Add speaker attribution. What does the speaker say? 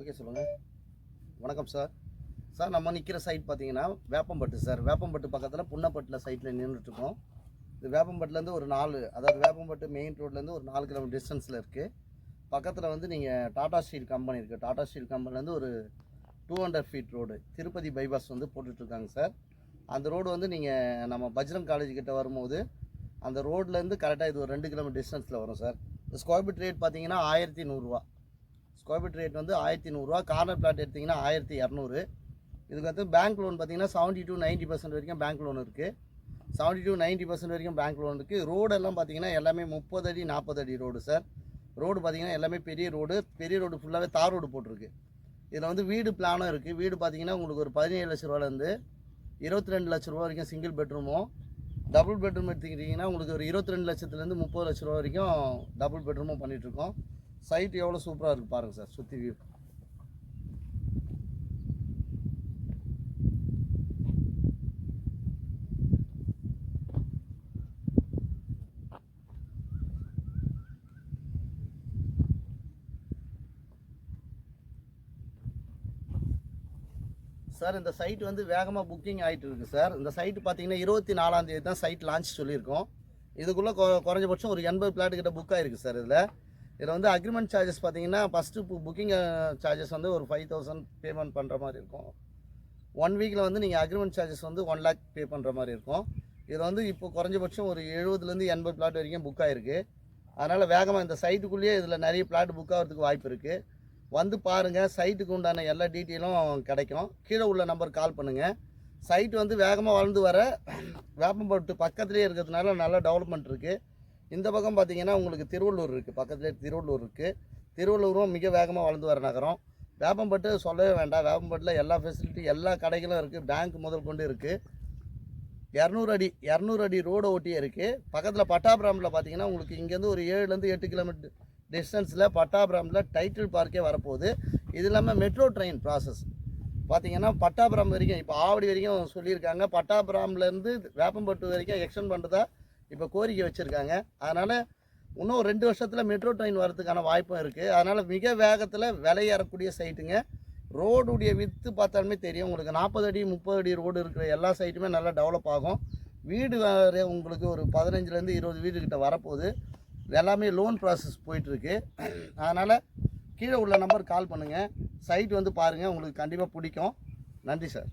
Speaker 1: Okay சொல்லுங்கள் வணக்கம் sir. Sir நம்ம நிற்கிற சைட் பார்த்தீங்கன்னா வேப்பம்பட்டு சார். வேப்பம்பட்டு பக்கத்தில் புன்னப்பட்டில் சைட்டில் நின்றுட்டுருக்கோம் இது வேப்பம்பட்டுலேருந்து ஒரு நாலு அதாவது வேப்பம்பட்டு மெயின் ரோட்லேருந்து ஒரு நாலு கிலோமீட்டர் டிஸ்டன்ஸில் இருக்குது பக்கத்தில் வந்து நீங்கள் டாடா ஸ்டீல் கம்பெனி இருக்குது டாடா ஸ்டீல் கம்பெனிலேருந்து ஒரு two hundred feet road Tirupati bypass வந்து போட்டுட்ருக்காங்க சார். அந்த ரோடு வந்து நீங்கள் நம்ம பஜ்ரங் காலேஜ் கிட்டே வரும்போது அந்த ரோட்லேருந்து கரெக்டாக இது ஒரு ரெண்டு கிலோமீட்டர் டிஸ்டன்ஸில் வரும் சார். ஸ்கொயர் ஃபீட் ரேட் பார்த்தீங்கன்னா ஆயிரத்தி நூறுரூவா ஸ்கொயர் ஃபீட் ரேட் வந்து ஆயிரத்தி நூறுரூவா கார்னர் பிளாட் எடுத்திங்கன்னா ஆயிரத்தி இரநூறு. இதுக்கு வந்து பேங்க் லோன் பார்த்தீங்கன்னா செவன்ட்டி டூ நைன்ட்டி பர்சன்ட் வரைக்கும் பேங்க் லோன் இருக்குது செவன்ட்டி டூ நைன்ட்டி பர்சன்ட் வரைக்கும் பேங்க் லோன் இருக்குது ரோடெல்லாம் பார்த்தீங்கன்னா எல்லாமே முப்பது அடி நாற்பது அடி ரோடு சார் ரோடு பார்த்திங்கன்னா எல்லாமே பெரிய ரோடு பெரிய ரோடு ஃபுல்லாகவே தார் ரோடு போட்டிருக்கு. இதில் வந்து வீடு பிளானும் இருக்குது வீடு பார்த்தீங்கன்னா உங்களுக்கு ஒரு பதினேழு லட்ச ரூபாலேருந்து இருபத்தி ரெண்டு லட்ச ரூபா வரைக்கும் சிங்கிள் பெட்ரூமும் டபுள் பெட்ரூம் எடுத்துக்கிட்டிங்கன்னா உங்களுக்கு ஒரு இருபத்தி ரெண்டு லட்சத்துலேருந்து முப்பது லட்ச ரூபா வரைக்கும் டபுள் பெட்ரூமும் பண்ணிகிட்ருக்கோம் சைட் எவ்வளோ சூப்பராக இருக்குது பாருங்கள் சார் சுற்றி வியூ சார் இந்த சைட் வந்து வேகமாக புக்கிங் ஆகிட்டு இருக்குது சார் இந்த சைட் பார்த்தீங்கன்னா இருபத்தி நாலாம் தேதி தான் சைட் லான்ச் சொல்லியிருக்கோம். இதுக்குள்ளே குறைஞ்சபட்சம் ஒரு எண்பது பிளாட் கிட்ட புக் ஆகிருக்கு சார் இதில். இதில் வந்து அக்ரிமெண்ட் சார்ஜஸ் பார்த்தீங்கன்னா ஃபஸ்ட்டு புக்கிங் சார்ஜஸ் வந்து ஒரு ஃபைவ் தௌசண்ட் பேமெண்ட் பண்ணுற மாதிரி இருக்கும். ஒன் வீக்கில் வந்து நீங்கள் அக்ரிமெண்ட் சார்ஜஸ் வந்து ஒன் லேக் பே பண்ணுற மாதிரி இருக்கும். இதில் வந்து இப்போ குறைஞ்சபட்சம் ஒரு எழுபதுலேருந்து எண்பது பிளாட் வரைக்கும் புக் ஆகிருக்கு அதனால் வேகமாக இந்த சைட்டுக்குள்ளேயே இதில் நிறைய பிளாட் புக் ஆகிறதுக்கு வாய்ப்பு இருக்குது வந்து பாருங்கள் சைட்டுக்கு உண்டான எல்லா டீட்டெயிலும் கிடைக்கும். கீழே உள்ள நம்பர் கால் பண்ணுங்கள் சைட் வந்து வேகமாக வளர்ந்து வர வேப்பம்பட்டு பக்கத்துலேயே இருக்கிறதுனால நல்ல டெவலப்மெண்ட் இருக்குது இந்த பக்கம் பார்த்திங்கன்னா உங்களுக்கு திருவள்ளூர் இருக்குது பக்கத்துலேயே திருவள்ளூர் இருக்குது திருவள்ளூரும் மிக வேகமாக வளர்ந்து வர நகரம். வேப்பம்பட்டு சொல்லவே வேண்டாம். வேப்பம்பட்டில் எல்லா ஃபெசிலிட்டி எல்லா கடைகளும் இருக்குது பேங்க் முதல் கொண்டு இருக்குது இரநூறு அடி இரநூறு அடி ரோடை ஒட்டியே இருக்குது பக்கத்தில் பட்டாபுரமில் பார்த்தீங்கன்னா உங்களுக்கு இங்கேருந்து ஒரு ஏழுலேருந்து எட்டு கிலோமீட்டர் டிஸ்டன்ஸில் பட்டாபுரமில் டைட்டில் பார்க்கே வரப்போகுது. இது இல்லாமல் மெட்ரோ ட்ரெயின் ப்ராசஸ் பார்த்தீங்கன்னா பட்டாபுரம் வரைக்கும் இப்போ ஆவடி வரைக்கும் சொல்லியிருக்காங்க. பட்டாபுரம்லேருந்து வேப்பம்பட்டு வரைக்கும் எக்ஸ்டெண்ட் பண்ணுறதா இப்போ கோரிக்கை வச்சுருக்காங்க. அதனால் இன்னும் ரெண்டு வருஷத்தில் மெட்ரோ ட்ரெயின் வரதுக்கான வாய்ப்பும் இருக்குது அதனால் மிக வேகத்தில் விலையேறக்கூடிய சைட்டுங்க ரோடுடைய வித்து பார்த்தாலுமே தெரியும். உங்களுக்கு நாற்பது அடி முப்பது அடி ரோடு இருக்கிற எல்லா சைட்டுமே நல்லா டெவலப் ஆகும். வீடு வேறு உங்களுக்கு ஒரு பதினஞ்சுலேருந்து இருபது வீடு வரப்போகுது. எல்லாமே லோன் ப்ராசஸ் போயிட்டுருக்கு. அதனால் கீழே உள்ள நம்பர் கால் பண்ணுங்கள் சைட் வந்து பாருங்கள் உங்களுக்கு கண்டிப்பாக பிடிக்கும். நன்றி சார்